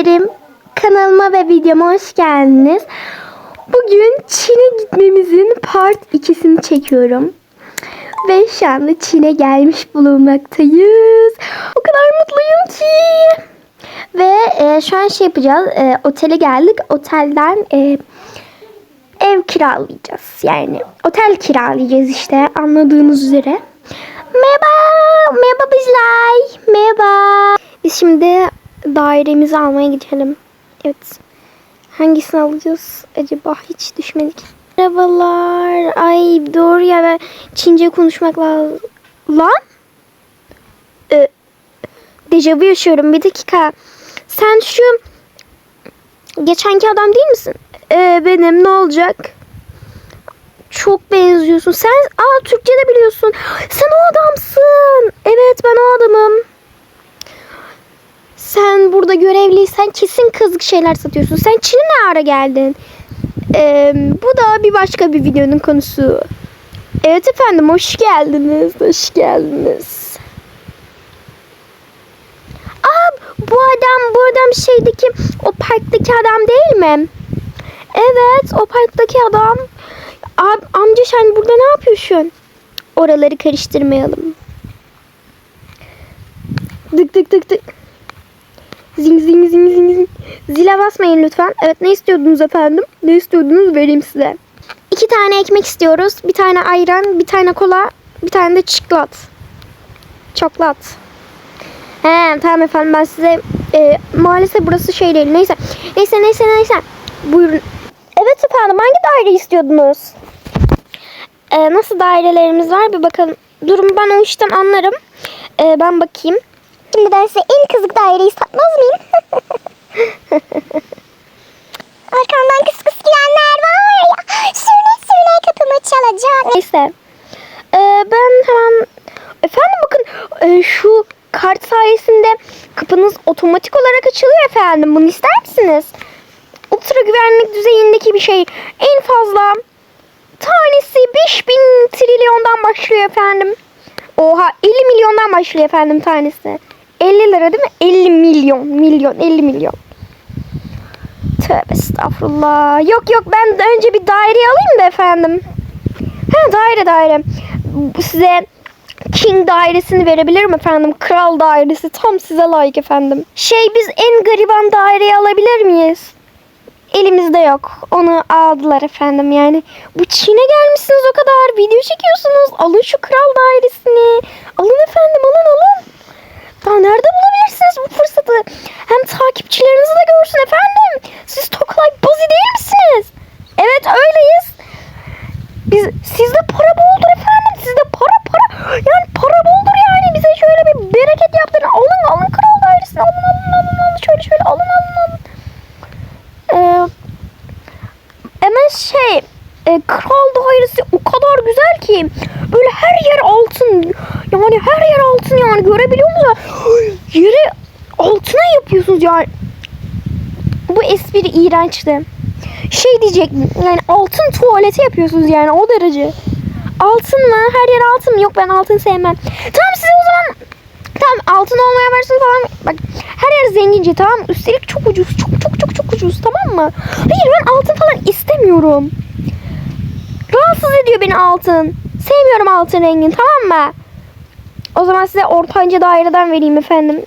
ederim. Kanalıma ve videoma hoş geldiniz. Bugün Çin'e gitmemizin part 2'sini çekiyorum. Ve şu anda Çin'e gelmiş bulunmaktayız. O kadar mutluyum ki. Ve e, şu an şey yapacağız. E, otele geldik. Otelden e, ev kiralayacağız. Yani otel kiralayacağız işte anladığınız üzere. Merhaba. Merhaba bizler. Merhaba. Biz şimdi dairemizi almaya gidelim. Evet. Hangisini alacağız acaba? Hiç düşmedik. Merhabalar. Ay doğru ya ben Çince konuşmak lazım. Lan? Ee, dejavu yaşıyorum. Bir dakika. Sen şu geçenki adam değil misin? Ee, benim ne olacak? Çok benziyorsun. Sen aa Türkçe de biliyorsun. Sen o adamsın. Evet ben o adamım. Sen burada görevliysen kesin kızık şeyler satıyorsun. Sen Çin'e ne ara geldin? Ee, bu da bir başka bir videonun konusu. Evet efendim hoş geldiniz. Hoş geldiniz. Aa bu adam bu adam şeydeki o parktaki adam değil mi? Evet o parktaki adam. Ab, amca sen burada ne yapıyorsun? Oraları karıştırmayalım. Dık dık dık dık. Zing zing zing zing zing. Zile basmayın lütfen. Evet ne istiyordunuz efendim? Ne istiyordunuz vereyim size. İki tane ekmek istiyoruz. Bir tane ayran, bir tane kola, bir tane de çikolat. Çoklat. He tamam efendim ben size e, maalesef burası şey değil. Neyse. Neyse neyse neyse. Buyurun. Evet efendim hangi daire istiyordunuz? Ee, nasıl dairelerimiz var bir bakalım. Durun ben o işten anlarım. Ee, ben bakayım. Şimdi ben size en kızık daireyi satmaz mıyım? Arkamdan kıs kıs gelenler var ya. Sürüne sürüne kapımı çalacak. Neyse. Ee, ben hemen... Efendim bakın e, şu kart sayesinde kapınız otomatik olarak açılıyor efendim. Bunu ister misiniz? Ultra güvenlik düzeyindeki bir şey. En fazla tanesi 5000 trilyondan başlıyor efendim. Oha 50 milyondan başlıyor efendim tanesi. 50 lira değil mi? 50 milyon. Milyon 50 milyon. Tövbe estağfurullah. Yok yok ben önce bir daireyi alayım da efendim. Ha daire daire. Size King dairesini verebilirim efendim. Kral dairesi tam size layık efendim. Şey biz en gariban daireyi alabilir miyiz? Elimizde yok. Onu aldılar efendim yani. Bu Çin'e gelmişsiniz o kadar. Video çekiyorsunuz. Alın şu kral dairesini. Alın efendim alın alın. Daha nerede bulabilirsiniz bu fırsatı? Hem takipçileriniz de görsün efendim. Siz Tokalay Bozi değil misiniz? Evet öyleyiz. Biz sizde para boldur efendim. Sizde para para. Yani para boldur yani. Bize şöyle bir bereket yaptırın. Alın alın kral dairesini. Alın alın alın alın. Şöyle şöyle alın alın alın. Ee, hemen şey e, kral dairesi o kadar güzel ki böyle her yer altın yani her yer yani görebiliyor musunuz? Yeri altına yapıyorsunuz yani. Bu espri iğrençti. Şey diyecek yani altın tuvaleti yapıyorsunuz yani o derece. Altın mı? Her yer altın mı? Yok ben altın sevmem. Tamam size o zaman tamam altın olmaya versin falan. Bak her yer zengince tamam? Üstelik çok ucuz. Çok çok çok çok ucuz tamam mı? Hayır ben altın falan istemiyorum. Rahatsız ediyor beni altın. Sevmiyorum altın rengini tamam mı? O zaman size ortanca daireden vereyim efendim.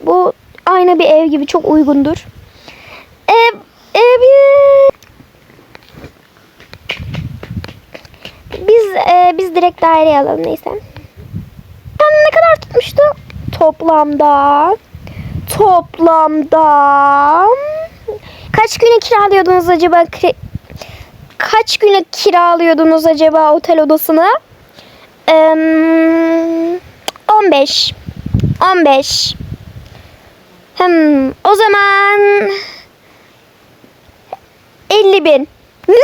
Bu aynı bir ev gibi çok uygundur. Ev, ev, biz e, biz direkt daireye alalım neyse. Yani ne kadar tutmuştu? Toplamda toplamda kaç güne kiralıyordunuz acaba? Kaç güne kiralıyordunuz acaba otel odasını? Eee, 15. 15. Hmm, o zaman 50 bin. Ne?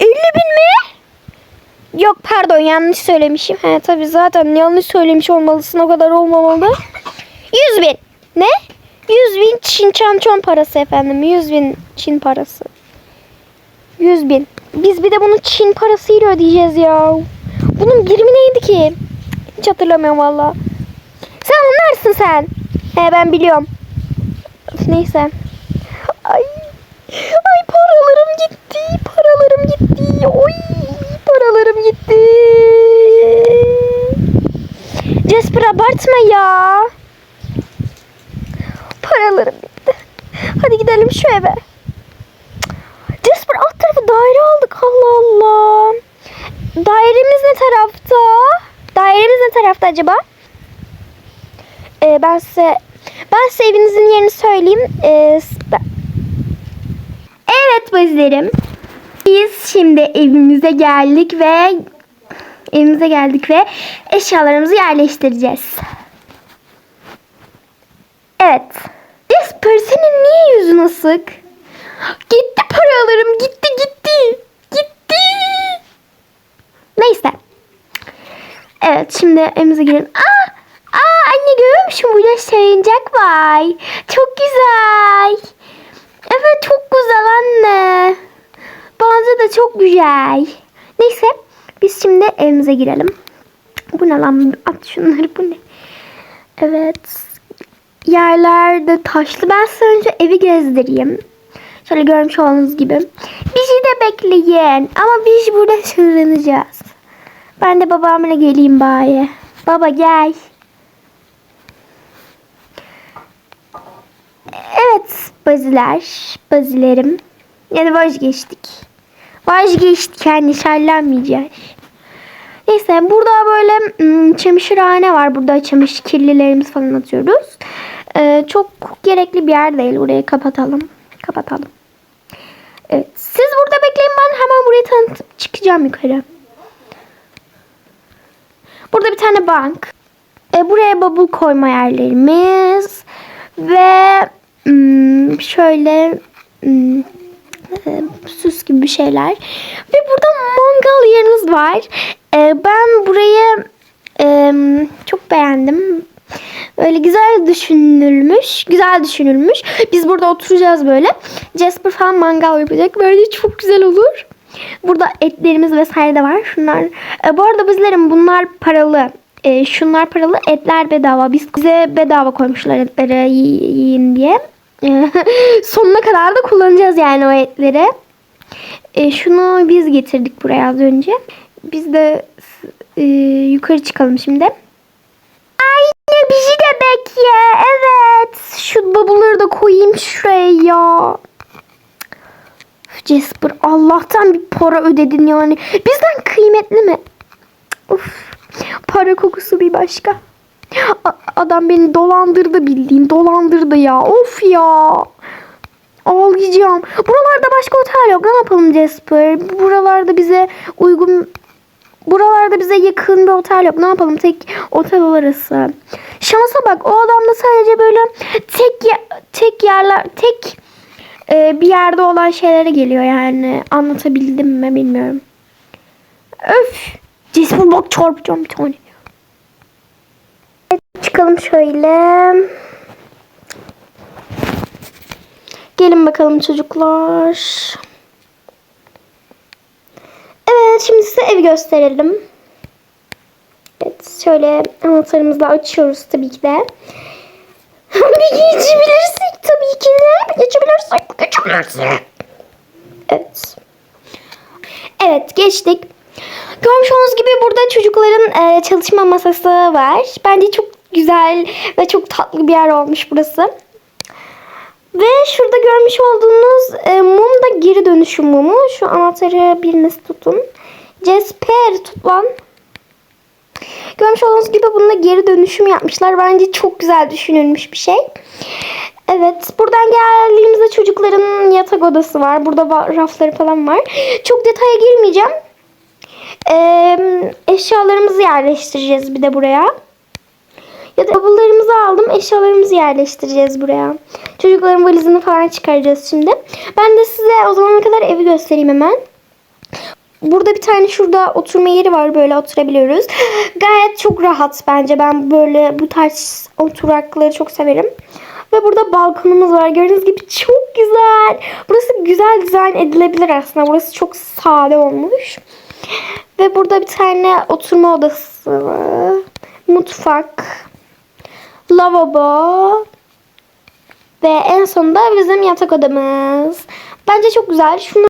50 bin mi? Yok pardon yanlış söylemişim. He tabii zaten yanlış söylemiş olmalısın o kadar olmamalı. 100 bin. Ne? 100 bin Çin çan çon parası efendim. 100 bin Çin parası. 100 bin. Biz bir de bunu Çin parasıyla ödeyeceğiz ya. Bunun birimi neydi ki? Hiç hatırlamıyorum valla. Sen anlarsın sen. He ben biliyorum. neyse. Ay. Ay paralarım gitti. Paralarım gitti. Oy paralarım gitti. Jasper abartma ya. Paralarım gitti. Hadi gidelim şu eve. Jasper alt tarafı daire aldık. Allah Allah. Dairemiz ne tarafta? Tarafta acaba? Ee, ben size ben size evinizin yerini söyleyeyim. Ee, Evet bazılarım. Biz şimdi evimize geldik ve evimize geldik ve eşyalarımızı yerleştireceğiz. Evet. Jasper senin niye yüzün asık? Gitti paralarım gitti gitti. Gitti. Neyse. Evet şimdi evimize girelim. Aa, aa anne görüyor musun burada sayıncak var. Çok güzel. Evet çok güzel anne. Bence de çok güzel. Neyse biz şimdi evimize girelim. Bu ne lan? At şunları bu ne? Evet. Yerlerde taşlı. Ben size önce evi gezdireyim. Şöyle görmüş olduğunuz gibi. Bizi de bekleyin. Ama biz burada sığınacağız. Ben de babamla geleyim bari. Baba gel. Evet baziler, bazilerim. Yani vazgeçtik. Vazgeçtik yani şerlenmeyeceğiz. Neyse burada böyle ım, çamaşırhane var. Burada çamaşır kirlilerimiz falan atıyoruz. Ee, çok gerekli bir yer değil. Burayı kapatalım. Kapatalım. Evet. Siz burada bekleyin ben hemen burayı tanıtıp çıkacağım yukarı. Burada bir tane bank. E, buraya bubble koyma yerlerimiz. Ve hmm, şöyle hmm, e, süs gibi bir şeyler. Ve burada mangal yerimiz var. E, ben burayı e, çok beğendim. Öyle güzel düşünülmüş. Güzel düşünülmüş. Biz burada oturacağız böyle. Jasper falan mangal yapacak. Böyle çok güzel olur. Burada etlerimiz vesaire de var. Şunlar. E, bu arada bizlerin bunlar paralı. E, şunlar paralı. Etler bedava. Biz bize bedava koymuşlar etleri yi- yiyin diye. E, sonuna kadar da kullanacağız yani o etleri. E, şunu biz getirdik buraya az önce. Biz de e, yukarı çıkalım şimdi. Anne bizi de bekle. Evet. Şu babuları da koyayım şuraya ya. Üf, Jasper Allah'tan bir para ödedin yani. Bizden kıymetli mi? Uf. Para kokusu bir başka. A- adam beni dolandırdı bildiğin dolandırdı ya. Of ya. Ağlayacağım. Buralarda başka otel yok. Ne yapalım Jasper? Buralarda bize uygun Buralarda bize yakın bir otel yok. Ne yapalım? Tek otel orası. Şansa bak. O adamda sadece böyle tek tek yerler tek e, bir yerde olan şeylere geliyor yani. Anlatabildim mi bilmiyorum. Öf. Cismi bak çarpacağım bir tane. Evet, çıkalım şöyle. Gelin bakalım çocuklar. Evet şimdi size evi gösterelim. Evet şöyle anahtarımızla açıyoruz tabii ki de. Bir geçebilirsek tabii ki de. Geçebilirsek. Evet. Evet geçtik. Görmüş gibi burada çocukların e, çalışma masası var. Bence çok güzel ve çok tatlı bir yer olmuş burası. Ve şurada görmüş olduğunuz e, mum da geri dönüşüm mumu. Şu anahtarı biriniz tutun. Jasper tut lan. Görmüş olduğunuz gibi bununla geri dönüşüm yapmışlar. Bence çok güzel düşünülmüş bir şey. Evet. Buradan geldiğimizde çocukların yatak odası var. Burada rafları falan var. Çok detaya girmeyeceğim. Ee, eşyalarımızı yerleştireceğiz bir de buraya. Ya da bavullarımızı aldım. Eşyalarımızı yerleştireceğiz buraya. Çocukların valizini falan çıkaracağız şimdi. Ben de size o zamana kadar evi göstereyim hemen. Burada bir tane şurada oturma yeri var. Böyle oturabiliyoruz. Gayet çok rahat bence. Ben böyle bu tarz oturakları çok severim. Ve burada balkonumuz var. Gördüğünüz gibi çok güzel. Burası güzel dizayn edilebilir aslında. Burası çok sade olmuş. Ve burada bir tane oturma odası var. Mutfak. Lavabo. Ve en sonunda bizim yatak odamız. Bence çok güzel. Şunu